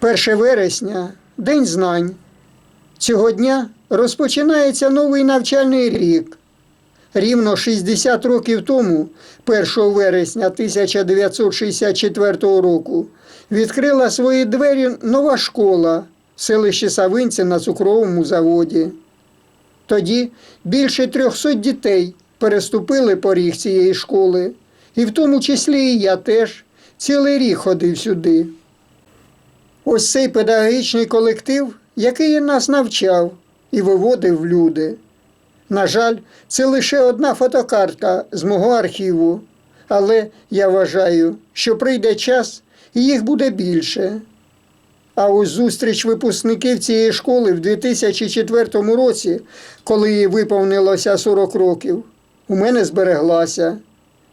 1 вересня День знань. Цього дня розпочинається новий навчальний рік. Рівно 60 років тому, 1 вересня 1964 року, відкрила свої двері нова школа в селищі Савинці на цукровому заводі. Тоді більше 300 дітей переступили поріг цієї школи, і в тому числі і я теж цілий рік ходив сюди. Ось цей педагогічний колектив, який нас навчав і виводив люди. На жаль, це лише одна фотокартка з мого архіву, але я вважаю, що прийде час і їх буде більше. А ось зустріч випускників цієї школи в 2004 році, коли їй виповнилося 40 років, у мене збереглася.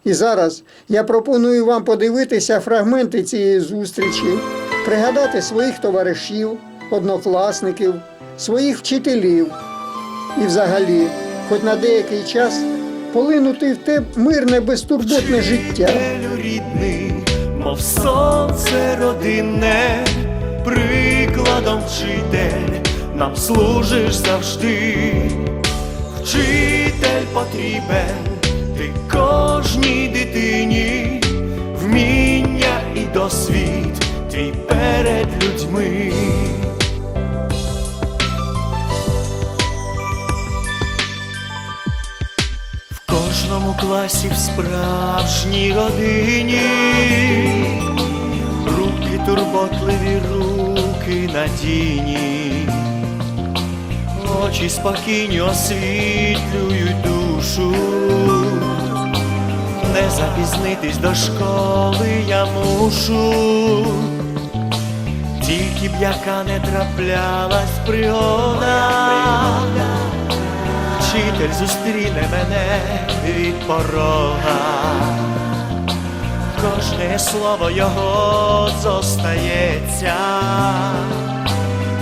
І зараз я пропоную вам подивитися фрагменти цієї зустрічі, пригадати своїх товаришів, однокласників, своїх вчителів і взагалі, хоч на деякий час, полинути в те мирне безтурботне життя. Рідний, мов сонце родинне, прикладом вчитель нам служиш завжди. Вчитель потрібен, ти кожній дитині, вміння і досвід твій перед людьми. В кожному класі в справжній родині руки турботливі, руки надійні, очі спокійні освітлюють душу, не запізнитись до школи я мушу, тільки б яка не траплялась пригода. Вчитель зустріне мене від порога, кожне слово його зостається,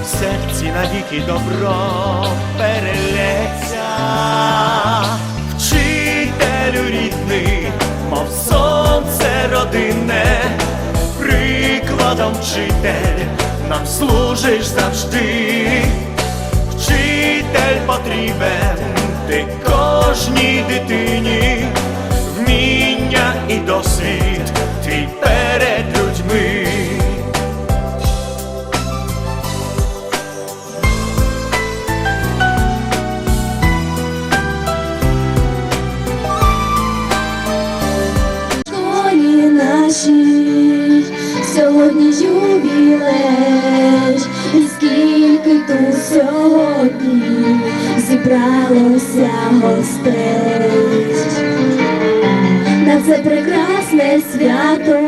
в серці навіки добро перелється, вчителю рідний, мов сонце родинне, прикладом вчитель нам служиш завжди вчитель потрібен, ти кожній дитині, вміння і досвід твій перед людьми. Сьогодні зібралося гостей. На це прекрасне свято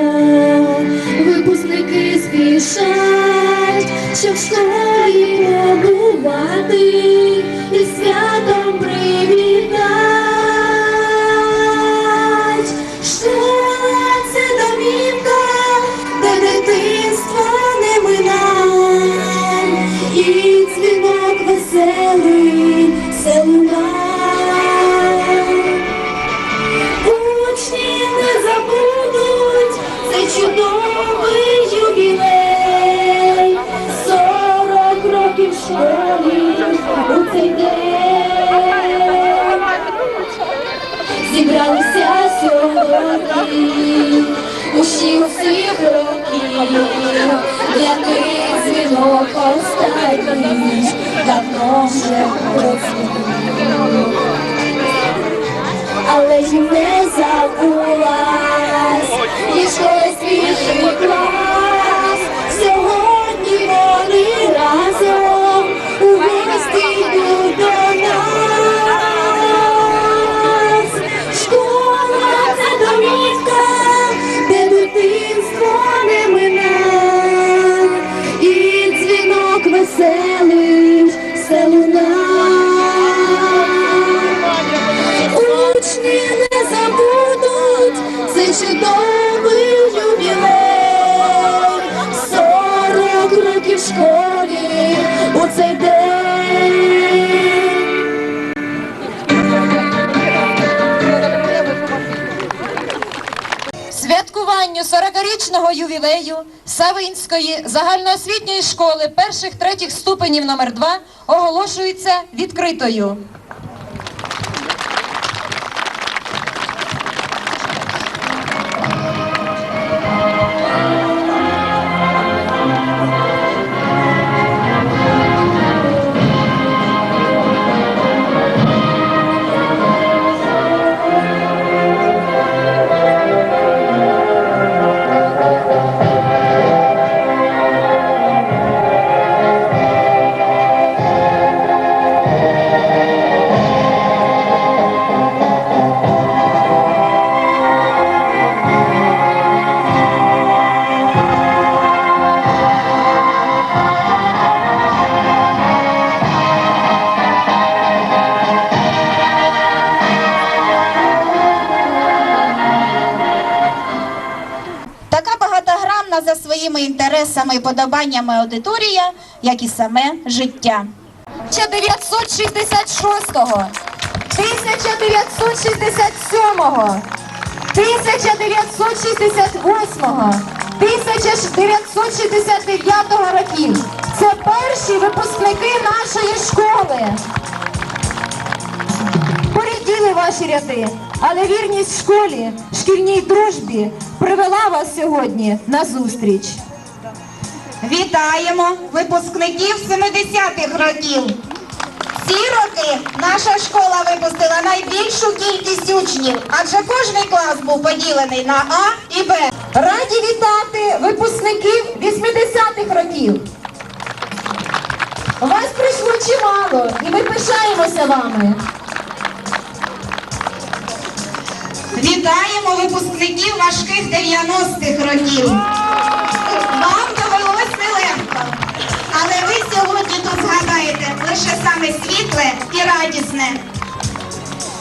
випускники спішать, щоб в школі побувати але ж не забулась, і школи свіжий клас. 40-річного ювілею Савинської загальноосвітньої школи перших третіх ступенів номер 2 оголошується відкритою. Інтересами і подобаннями аудиторія, як і саме життя. 1966-го, 1967-го, 1968-го, 1969 років. Це перші випускники нашої школи. Поріділи ваші ряди, але вірність школі, шкільній дружбі привела вас сьогодні на зустріч. Вітаємо випускників 70-х років. Ці роки наша школа випустила найбільшу кількість учнів, адже кожний клас був поділений на А і Б. Раді вітати випускників 80-х років. Вас прийшло чимало, і ми пишаємося вами. Вітаємо випускників важких 90-х років. Лише саме світле і радісне.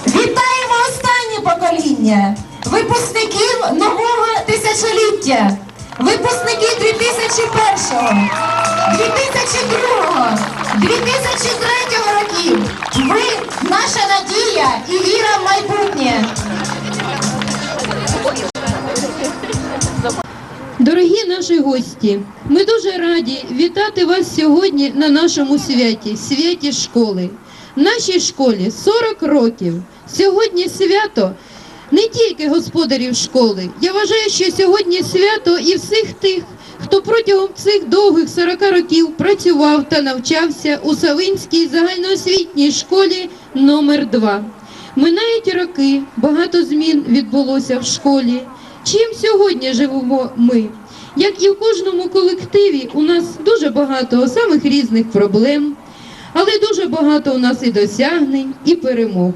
Вітаємо останнє покоління, випускників нового тисячоліття, випускники 2001, 2002, 2003 років. Ви наша надія і віра в майбутнє. Дорогі наші гості, ми дуже раді вітати вас сьогодні на нашому святі, святі школи. Нашій школі 40 років. Сьогодні свято не тільки господарів школи. Я вважаю, що сьогодні свято і всіх тих, хто протягом цих довгих 40 років працював та навчався у Савинській загальноосвітній школі номер 2 Минають роки, багато змін відбулося в школі. Чим сьогодні живемо ми? Як і в кожному колективі, у нас дуже багато самих різних проблем, але дуже багато у нас і досягнень, і перемог.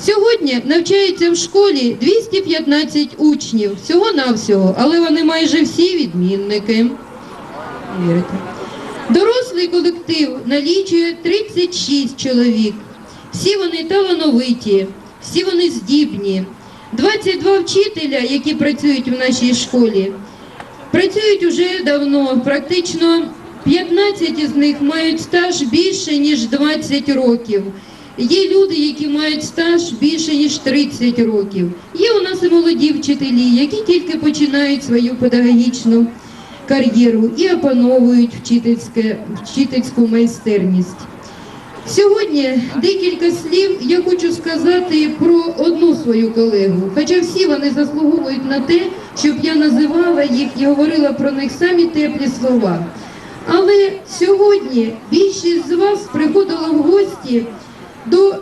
Сьогодні навчається в школі 215 учнів, всього-навсього, але вони майже всі відмінники. Вірите? Дорослий колектив налічує 36 чоловік. Всі вони талановиті, всі вони здібні. 22 вчителя, які працюють в нашій школі, працюють уже давно. Практично 15 із них мають стаж більше, ніж 20 років. Є люди, які мають стаж більше, ніж 30 років. Є у нас і молоді вчителі, які тільки починають свою педагогічну кар'єру і опановують вчительську майстерність. Сьогодні декілька слів я хочу сказати про одну свою колегу. Хоча всі вони заслуговують на те, щоб я називала їх і говорила про них самі теплі слова. Але сьогодні більшість з вас приходила в гості до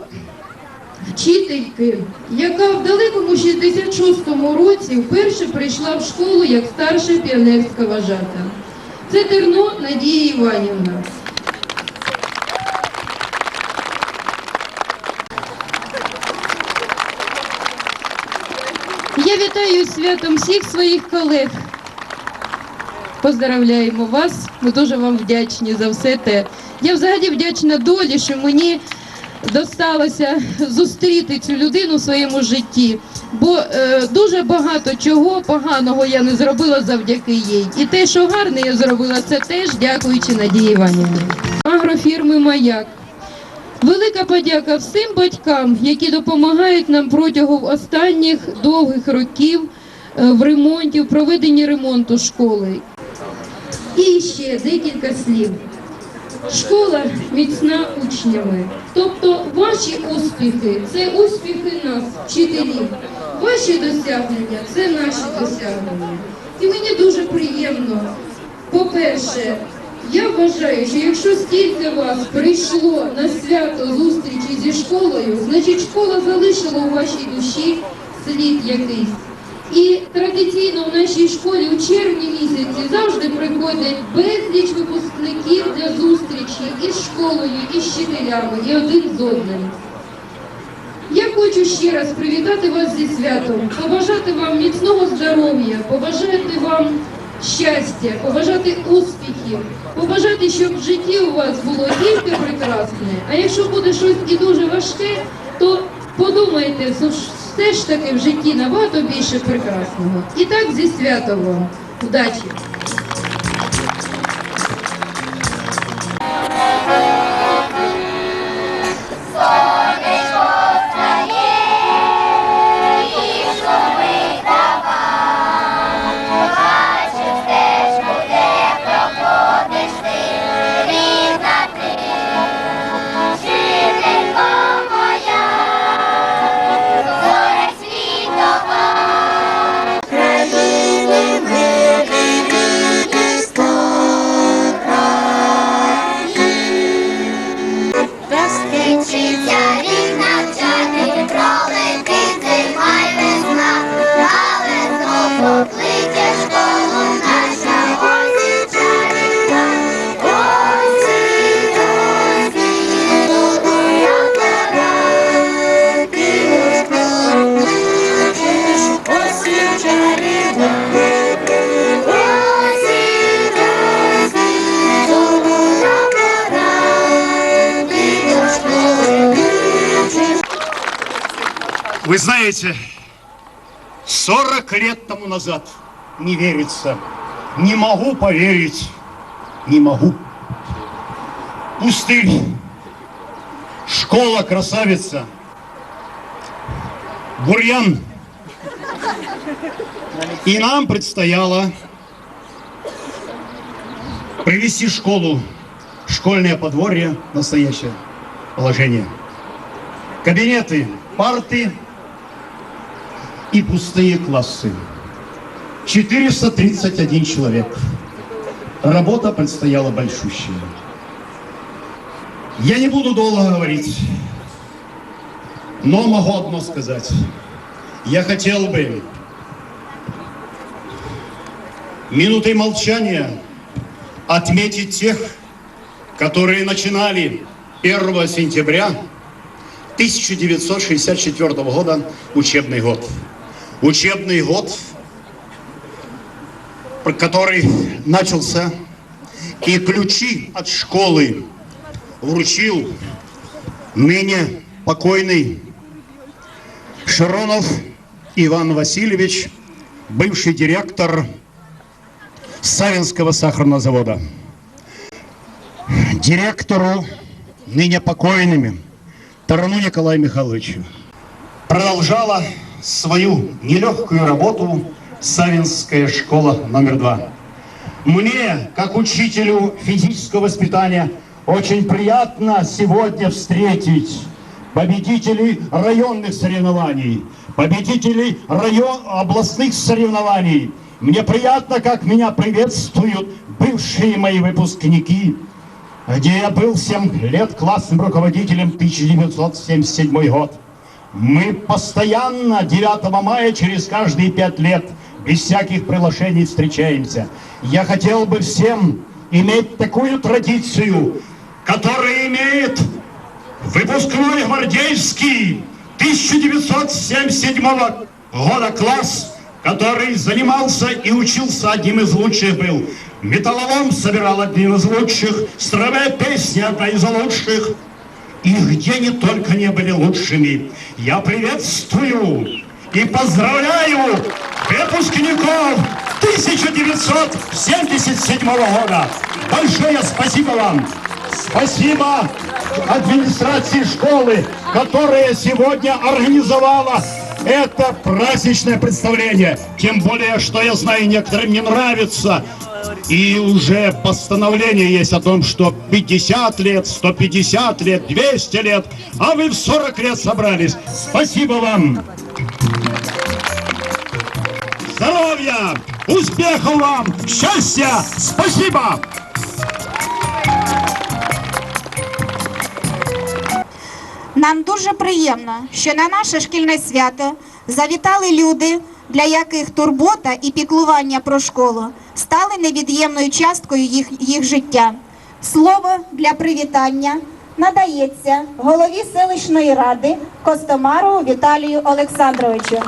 вчительки, яка в далекому 66-му році вперше прийшла в школу як старша піонерська вважата. Це Терно Надія Іванівна. Я вітаю святом всіх своїх колег. Поздравляємо вас. Ми дуже вам вдячні за все те. Я взагалі вдячна долі, що мені досталося зустріти цю людину в своєму житті. Бо е, дуже багато чого поганого я не зробила завдяки їй. І те, що гарне я зробила, це теж дякуючи Надії Іванівні. Агрофірми Маяк. Велика подяка всім батькам, які допомагають нам протягом останніх довгих років е, в ремонті, в проведенні ремонту школи. І ще декілька слів. Школа міцна учнями. Тобто ваші успіхи це успіхи нас, вчителів. Ваші досягнення це наші досягнення. І мені дуже приємно. По-перше, я вважаю, що якщо стільки вас прийшло на свято зустрічі зі школою, значить школа залишила у вашій душі слід якийсь. І традиційно в нашій школі у червні місяці завжди приходять безліч випускників для зустрічі із школою, і з вчителями, і один з одним. Я хочу ще раз привітати вас зі святом, побажати вам міцного здоров'я, побажати вам щастя, побажати успіхів, побажати, щоб в житті у вас було тільки прекрасне. А якщо буде щось і дуже важке, то подумайте, все ж таки в житті набагато більше прекрасного. І так зі святом вам. Удачі! Вы знаете, 40 лет тому назад, не верится, не могу поверить, не могу. Пустырь, школа красавица, бурьян. И нам предстояло привести школу, школьное подворье, настоящее положение. Кабинеты, парты, и пустые классы. 431 человек. Работа предстояла большущая. Я не буду долго говорить, но могу одно сказать. Я хотел бы минутой молчания отметить тех, которые начинали 1 сентября 1964 года учебный год. Учебный год, который начался, и ключи от школы вручил ныне покойный Широнов Иван Васильевич, бывший директор Савинского сахарного завода. Директору, ныне покойными, Тарану Николаю Михайловичу. Продолжала свою нелегкую работу Савинская школа номер два. Мне, как учителю физического воспитания, очень приятно сегодня встретить победителей районных соревнований, победителей район, областных соревнований. Мне приятно, как меня приветствуют бывшие мои выпускники, где я был 7 лет классным руководителем 1977 год. Мы постоянно 9 мая через каждые пять лет без всяких приглашений встречаемся. Я хотел бы всем иметь такую традицию, которая имеет выпускной гвардейский 1977 года класс, который занимался и учился одним из лучших был. Металлолом собирал один из лучших, строевая песня одна из лучших. И где они только не были лучшими. Я приветствую и поздравляю выпускников 1977 года. Большое спасибо вам. Спасибо администрации школы, которая сегодня организовала это праздничное представление. Тем более, что я знаю, некоторым не нравится И уже постановление есть о том, что 50 лет, 150 лет, 200 лет, а вы в 40 лет собрались. Спасибо вам! Здоровья! Успехов вам! Счастья! Спасибо! Нам дуже приємно, що на наше шкільне свято завітали люди, для яких турбота і піклування про школу стали невід'ємною часткою їх, їх життя. Слово для привітання надається голові селищної ради Костомарову Віталію Олександровичу.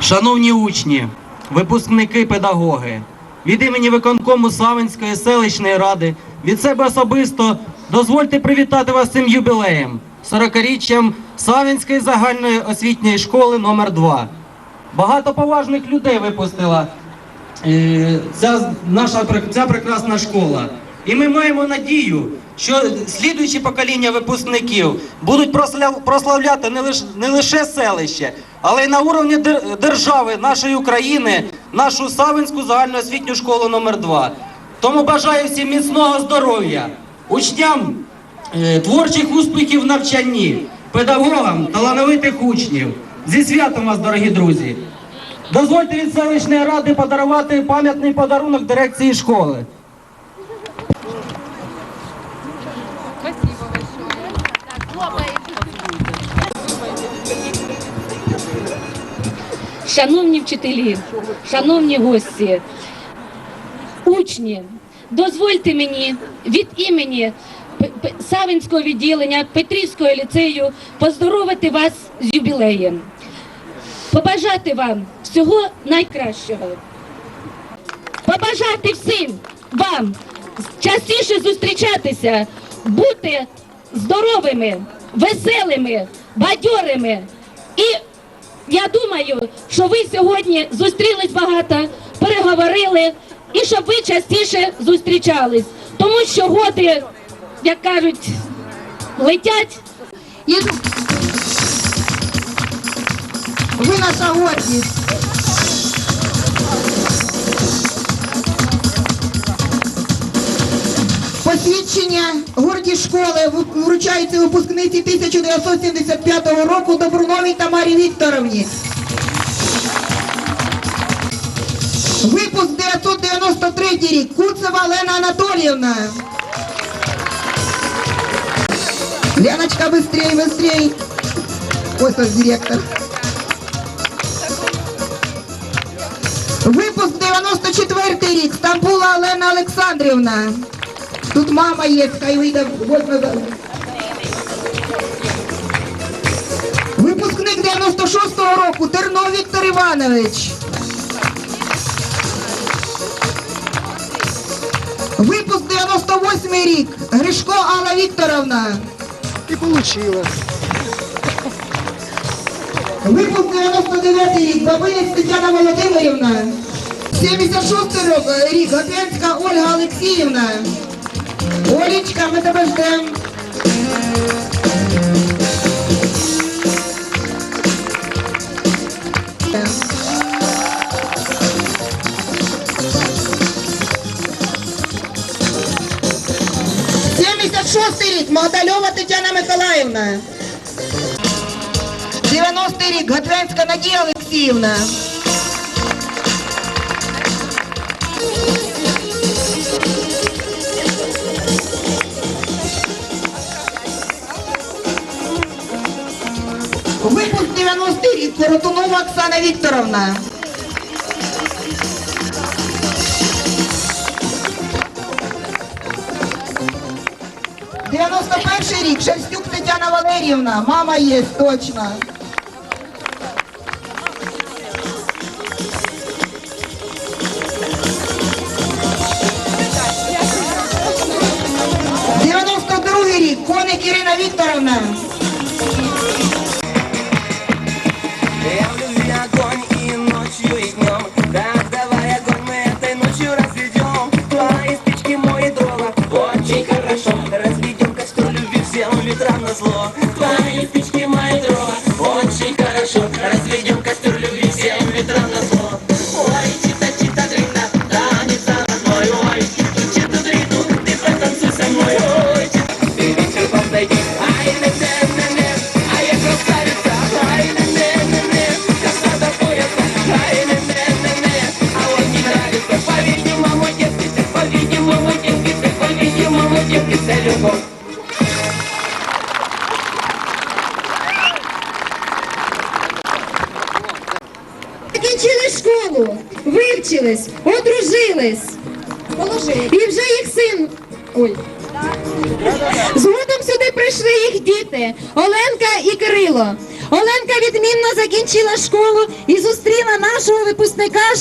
Шановні учні, випускники, педагоги, від імені виконкому Савинської селищної ради, від себе особисто дозвольте привітати вас цим юбілеєм, 40-річчям Савинської загальної освітньої школи номер 2 Багато поважних людей випустила е, ця наша ця прекрасна школа. І ми маємо надію, що слідуючі покоління випускників будуть прославляти не лише, не лише селище, але й на уровні держави нашої України, нашу Савинську загальноосвітню школу номер 2 Тому бажаю всім міцного здоров'я, учням е, творчих успіхів в навчанні, педагогам, талановитих учнів. Зі святом вас, дорогі друзі! Дозвольте від селищної ради подарувати пам'ятний подарунок дирекції школи. Шановні вчителі, шановні гості, учні, дозвольте мені від імені Савинського відділення Петрівського ліцею поздоровити вас з юбілеєм, побажати вам всього найкращого, побажати всім вам частіше зустрічатися, бути здоровими, веселими, бадьорими. І я думаю, що ви сьогодні зустрілись багато, переговорили, і щоб ви частіше зустрічались, тому що годи, як кажуть, летять. Ви наша гордість. Посвідчення гордість школи вручається випускниці 1975 року Добруновій Тамарі Вікторовні. Випуск 993 рік. Куцева Лена Анатоліївна. Леночка, быстрей, быстрей. Ось ось директор. Випуск 94 рік. Стамбула Олена Олександрівна. Тут мама є, хай вийде. Випускник 96-го року Тернов Віктор Іванович. Випуск 98 рік. Гришко Алла Вікторовна. І вийшло. Випуск 99 рік. Бабинець Тетяна Володимирівна. 76 рік. рік. Гапянська Ольга Олексіївна. Олечка, ми тебе ждемо. Сімдесят Магдальова Тетяна Миколаївна. 90-й рік Гатвенська Надія Олексіївна. Випуск 90-й рік Коротунова Оксана Вікторовна. Рік Шерстюк Тетяна Валеріївна. Мама є, точно.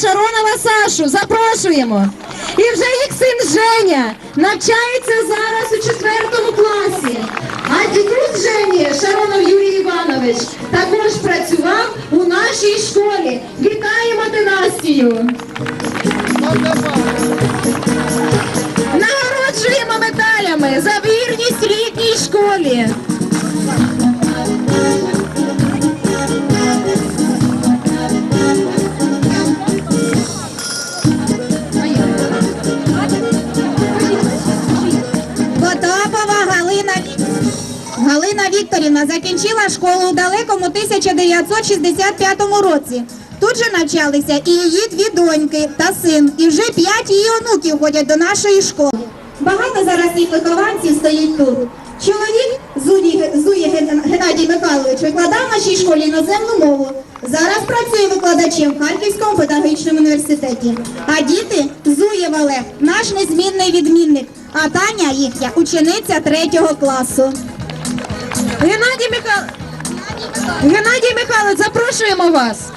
Шаронова Сашу. Запрошуємо. І вже їх син Женя навчається зараз у четвертому класі. А дідусь Жені, Шаронов Юрій Іванович, також працював у нашій школі. Вітаємо династію! Нагороджуємо медалями за вірність рідній школі. Вікторівна закінчила школу у далекому 1965 році. Тут же навчалися і її дві доньки та син, і вже п'ять її онуків ходять до нашої школи. Багато зараз їх вихованців стоїть тут. Чоловік Зуді, Зує Геннадій Михайлович викладав в нашій школі іноземну мову. Зараз працює викладачем в Харківському педагогічному університеті. А діти Зуєв Олег, наш незмінний відмінник. А Таня їхня учениця третього класу. Геннадій Михайлович, Геннадій Михайлович, запрошуємо вас.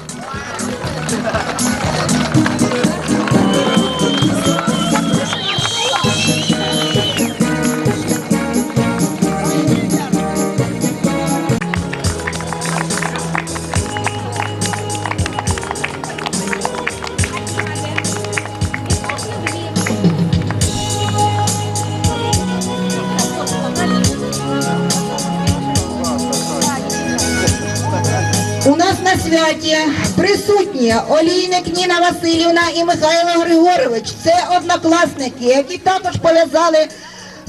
Святі присутні Олійник Ніна Васильівна і Михайло Григорович. Це однокласники, які також пов'язали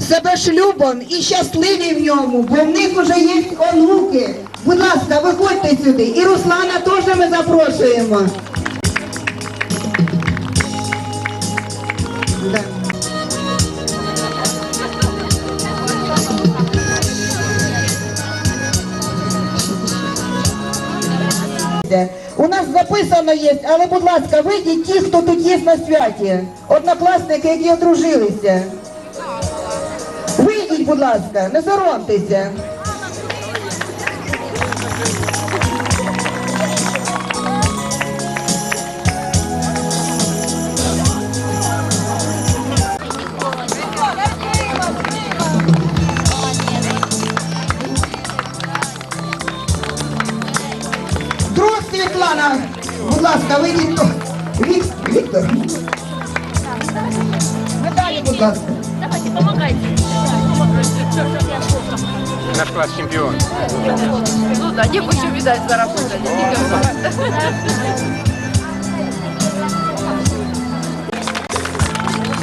себе шлюбом і щасливі в ньому, бо в них вже є онуки. Будь ласка, виходьте сюди. І Руслана теж ми запрошуємо. У нас записано є, але будь ласка, вийдіть ті, хто тут є на святі. Однокласники, які одружилися. Вийдіть, будь ласка, не соромтеся. ласка, вийдіть. то- Вік... Віктор. Медалі, будь ласка. Наш класс чемпион. Ну да, не хочу видать заработать.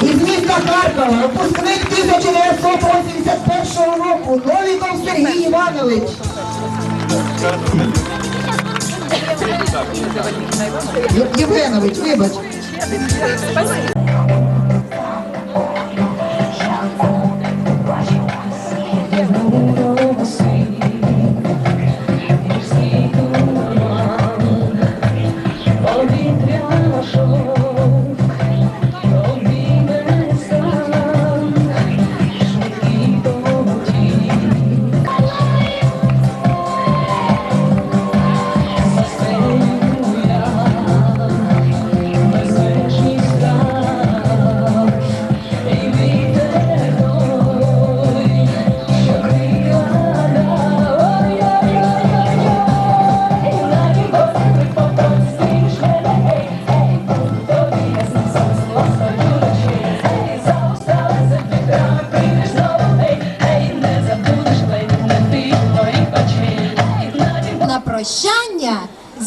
Із міста Харкова, випускник 1981 року, Новіков Сергій Іванович. Євгенович, вибач.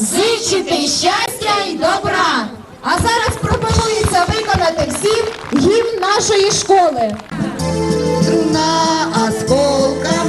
Зичити щастя і добра. А зараз пропонується виконати всім гімн нашої школи. На осколках